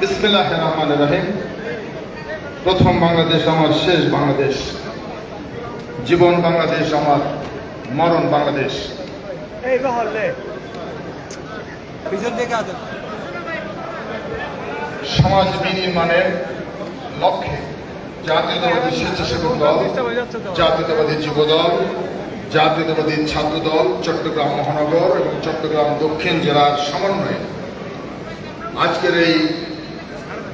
বিসমিল্লাহ রহমান রহিম। প্রথম বাংলাদেশ আমার শেষ বাংলাদেশ। জীবন বাংলাদেশ আমার মরণ বাংলাদেশ। সমাজ বিনির্মাণের লক্ষ্যে জাতীয়তাবাদী স্বেচ্ছাসেবক দল জাতীয়তাবাদী যুবদল জাতীয়তাবাদী ছাত্র দল চট্টগ্রাম মহানগর এবং চট্টগ্রাম দক্ষিণ জেলার সমন্বয়ে আজকের এই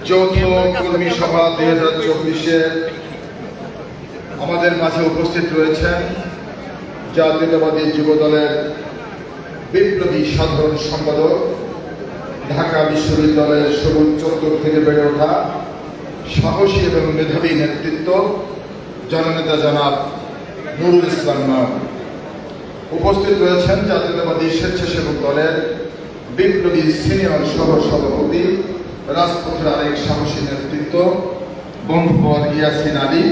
যৌথ কর্মী সভা দুই হাজার চব্বিশে আমাদের মাঝে উপস্থিত রয়েছেন জাতীয়তাবাদী যুব দলের বিপ্লবী সাধারণ সম্পাদক, ঢাকা বিশ্ববিদ্যালয়ের সবুজ চত্বর থেকে বেড়ে ওঠা সাহসী এবং মেধাবী নেতৃত্ব, জননেতা জনাব নুরুল ইসলাম নয় উপস্থিত রয়েছেন জাতীয়তাবাদী স্বেচ্ছাসেবক দলের বিপ্লবী সিনিয়র সহ সভাপতি রাজপথের আরেক সাহসী নেতৃত্ব, বন্ধুবর ইয়াসিন আলী।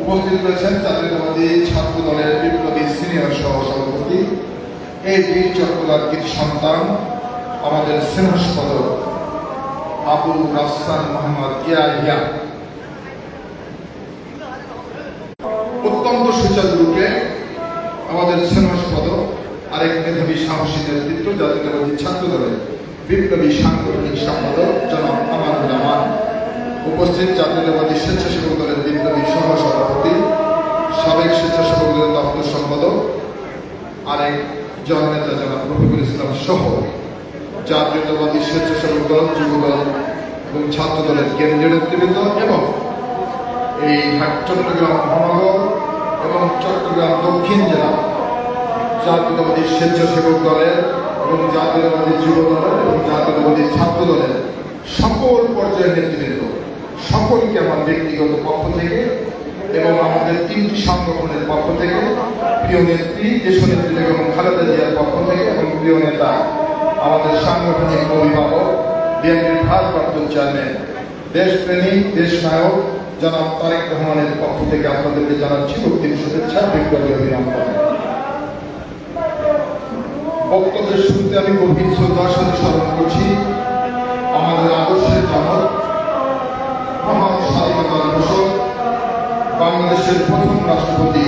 উপস্থিত রয়েছেন জাতীয়তাবাদী ছাত্র দলের বিপ্লবী সিনিয়র সহ সভাপতি এই বীর চক্রলার কৃতি সন্তান, আমাদের স্নেহস্পদ আবু রাফসান মোহাম্মদ ইয়াহিয়া। অত্যন্ত সুচারু রূপে আমাদের স্নেহস্পদ আরেক মেধাবী সাহসী নেতৃত্ব জাতীয়তাবাদী ছাত্র দলের বিপ্লবী সাংগঠনিক সম্পাদক জনাব আমানুর রহমান, উপস্থিত জাতীয়তাবাদী স্বেচ্ছাসেবক দলের বিপ্লবী সহ সভাপতি সাবেক স্বেচ্ছাসেবক দলের দপ্তর সম্পাদক, আরেক জননেতা জনাব রফিকুল ইসলাম সহ জাতীয়তাবাদী স্বেচ্ছাসেবক দল যুব দল এবং ছাত্র দলের কেন্দ্রীয় নেতৃবৃন্দ এবং এই চট্টগ্রাম মহানগর এবং চট্টগ্রাম দক্ষিণ জেলা জাতীয়তাবাদী স্বেচ্ছাসেবক দলের এবং জাতীয়তাবাদী যুব দলের এবং জাতীয়তাবাদী ছাত্র দলের সকল পর্যায়ের নেতৃবৃন্দ, সকলকে আমার ব্যক্তিগত পক্ষ থেকে এবং আমাদের তিনটি সংগঠনের পক্ষ থেকে, প্রিয় নেত্রী, দেশ নেত্রী থেকে এবং খালেদা জিয়ার পক্ষ থেকে এবং প্রিয় নেতা, আমাদের সাংগঠনিক অভিভাবক, বিএনপির ভারপ্রাপ্ত চেয়ারম্যান, দেশপ্রেমী দেশ নায়ক জনাব তারেক রহমানের পক্ষ থেকে আপনাদেরকে জানাচ্ছি অন্তিম শুভেচ্ছা বিপ্লবী অভিনন্দন। বক্তব্যের শুরুতে আমি গভীর শ্রদ্ধার সাথে স্মরণ করছি। আমাদের আদর্শের জনক, মহান স্বাধীনতার ঘোষক, বাংলাদেশের প্রথম রাষ্ট্রপতি,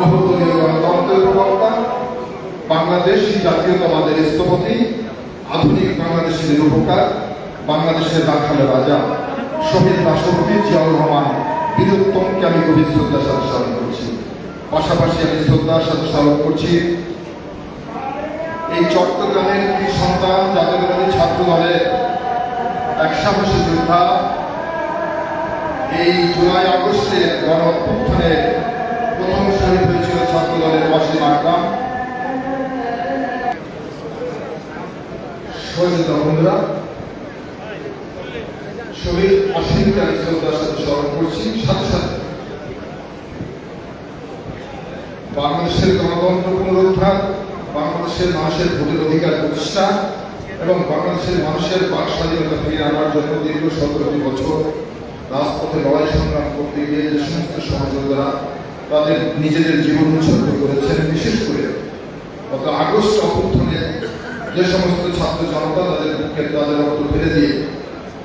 বহুদলীয় গণতন্ত্রের প্রবক্তা বাংলাদেশি জাতীয়তাবাদের স্থপতি, আধুনিক বাংলাদেশের রূপকার, বাংলাদেশের রাখালের রাজা, শহীদ রাষ্ট্রপতি জিয়াউর রহমান বীরোত্তমকে আমি গভীর শ্রদ্ধার সাথে স্মরণ করছি। পাশাপাশি আমি শ্রদ্ধার সাথে স্মরণ করছি এই চট্টগ্রামের কি সন্তান জাতীয়তাবাদী ছাত্র দলের এক সাহসী যোদ্ধা, এই জুলাই আগস্টে গণ অভ্যুত্থানে প্রথম শহীদ হয়েছিল ছাত্র দলের ওয়াসিম আকরাম শহীদ বন্ধুরা, শহীদ শ্রদ্ধার সাথে স্মরণ করছি। সাথে সাথে বাংলাদেশের গণতন্ত্র পুনরুদ্ধার বাংলাদেশের মানুষের ভোটের অধিকার প্রতিষ্ঠা এবং বাংলাদেশের মানুষের বাক স্বাধীনতা ফিরিয়ে আনার জন্য দীর্ঘ সতেরোটি বছর রাজপথে লড়াই সংগ্রাম করতে গিয়ে যে সমস্ত সহযোগীরা তাদের নিজেদের জীবন উৎসর্গ করেছেন, বিশেষ করে গত আগস্ট অভ্যুত্থানে যে সমস্ত ছাত্র জনতা তাদের বুকে, তাদের রক্ত ফেলে দিয়ে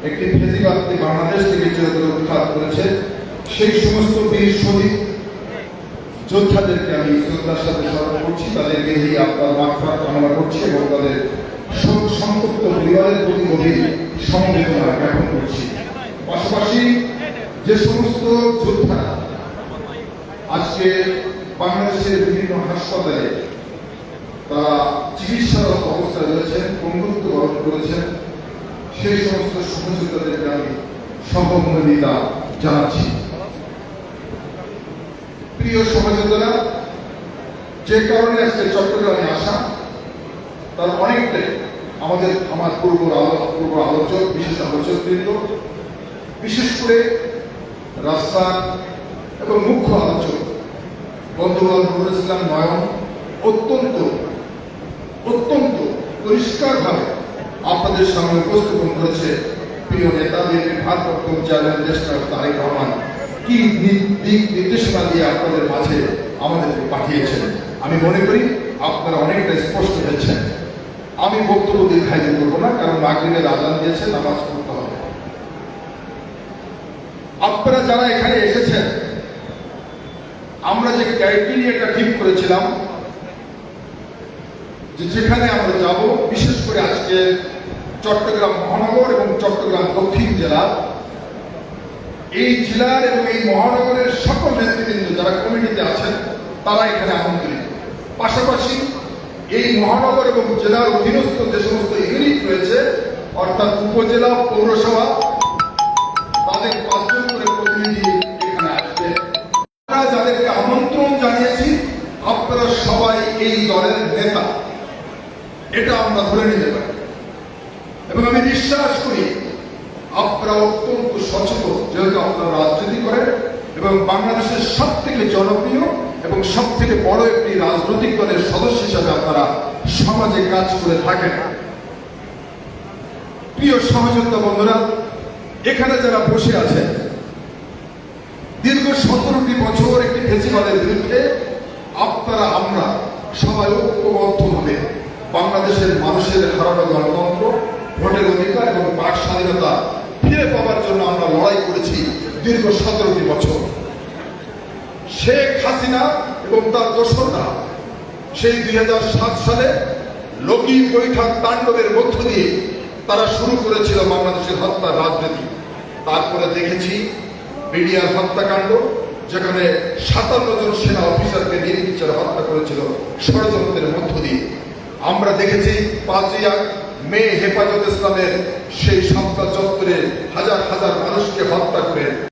একটি ফেসিবাদকে বাংলাদেশ থেকে চিরতরে উৎখাত করেছে, সেই সমস্ত বীর শহীদ যোদ্ধাদেরকে আমি শ্রদ্ধার সাথে স্মরণ করছি, তাদেরকে এই আপনার মাত্রা কামনা করছি এবং তাদের সংযুক্ত পরিবারের প্রতি গভীর সমবেদনা জ্ঞাপন করছি। পাশাপাশি যে সমস্ত যোদ্ধা আজকে বাংলাদেশের বিভিন্ন হাসপাতালে তারা চিকিৎসারত অবস্থায় রয়েছেন, বন্ধুত্ব বরণ করেছেন, সেই সমস্ত সহযোগিতাদেরকে আমি সহমর্মিতা জানাচ্ছি। প্রিয় সহযোগিতারা যে কারণে আজকে চট্টগ্রামে আসা, তার অনেকটাই আমাদের আমার পূর্ব পূর্ব আলোচক, বিশেষ আলোচক বৃন্দ, বিশেষ করে রাস্তা এবং মুখ্য আলোচক, বন্ধুবান নুরুল ইসলাম নয়ন, অত্যন্ত অত্যন্ত পরিষ্কারভাবে আপনাদের সামনে উপস্থাপন করেছে প্রিয় নেতা, বিএনপির ভারপ্রাপ্ত চেয়ারম্যান দেশনাথ তারেক রহমান। কি দিক নির্দেশনা দিয়ে আপনাদের মাঝে আমাদেরকে পাঠিয়েছেন? আমি মনে করি আপনারা অনেকটা স্পষ্ট হয়েছেন। আমি বক্তব্য দীর্ঘায়িত করব না, কারণ মাগরিবের আজান দিয়েছে নামাজ পড়তে হবে। আপনারা যারা এখানে এসেছেন, আমরা যে ক্রাইটেরিয়াটা ঠিক করেছিলাম, যে যেখানে আমরা যাব, বিশেষ করে আজকে চট্টগ্রাম মহানগর এবং চট্টগ্রাম দক্ষিণ জেলা এই জেলার এবং এই মহানগরের সকল নেতৃবৃন্দ যারা কমিটিতে আছেন, তারা এখানে আমন্ত্রিত পাশাপাশি এই মহানগর এবং জেলার অধীনস্থ যে সমস্ত ইউনিট রয়েছে, অর্থাৎ উপজেলা, পৌরসভা, তাদের পাঁচজন করে প্রতিনিধি এখানে আসবে। আমরা যাদেরকে আমন্ত্রণ জানিয়েছি, আপনারা সবাই এই দলের নেতা। এটা আমরা ধরে নিতে পারি। এবং আমি বিশ্বাস করি আপনারা অত্যন্ত সচেতন, যেহেতু আপনারা রাজনীতি করেন, এবং বাংলাদেশের সব থেকে জনপ্রিয় এবং সব থেকে বড় একটি রাজনৈতিক দলের সদস্য হিসাবে আপনারা সমাজে কাজ করে থাকেন। প্রিয় সহযোগিতা বন্ধুরা, এখানে যারা বসে আছেন, দীর্ঘ সতেরোটি বছর একটি ফেসিবাদের বিরুদ্ধে আপনারা, আমরা সবাই ঐক্যবদ্ধভাবে বাংলাদেশের মানুষের হারানো গণতন্ত্র, ভোটের অধিকার এবং বাক স্বাধীনতা ফিরে পাওয়ার জন্য আমরা লড়াই করেছি দীর্ঘ সতেরোটি বছর। শেখ হাসিনা এবং তার দোসররা সেই দুই হাজার সাত সালে লগি বৈঠক তাণ্ডবের মধ্য দিয়ে তারা শুরু করেছিল বাংলাদেশের হত্যার রাজনীতি। তারপরে দেখেছি মিডিয়ার হত্যাকাণ্ড, যেখানে সাতান্ন জন সেনা অফিসারকে নির্বিচারে হত্যা করেছিল ষড়যন্ত্রের মধ্য দিয়ে। আমরা দেখেছি পাঁচই আগ- মে হেফাজত ইসলামের সেই সন্ত্রাস চত্বরে হাজার হাজার মানুষকে হত্যা করে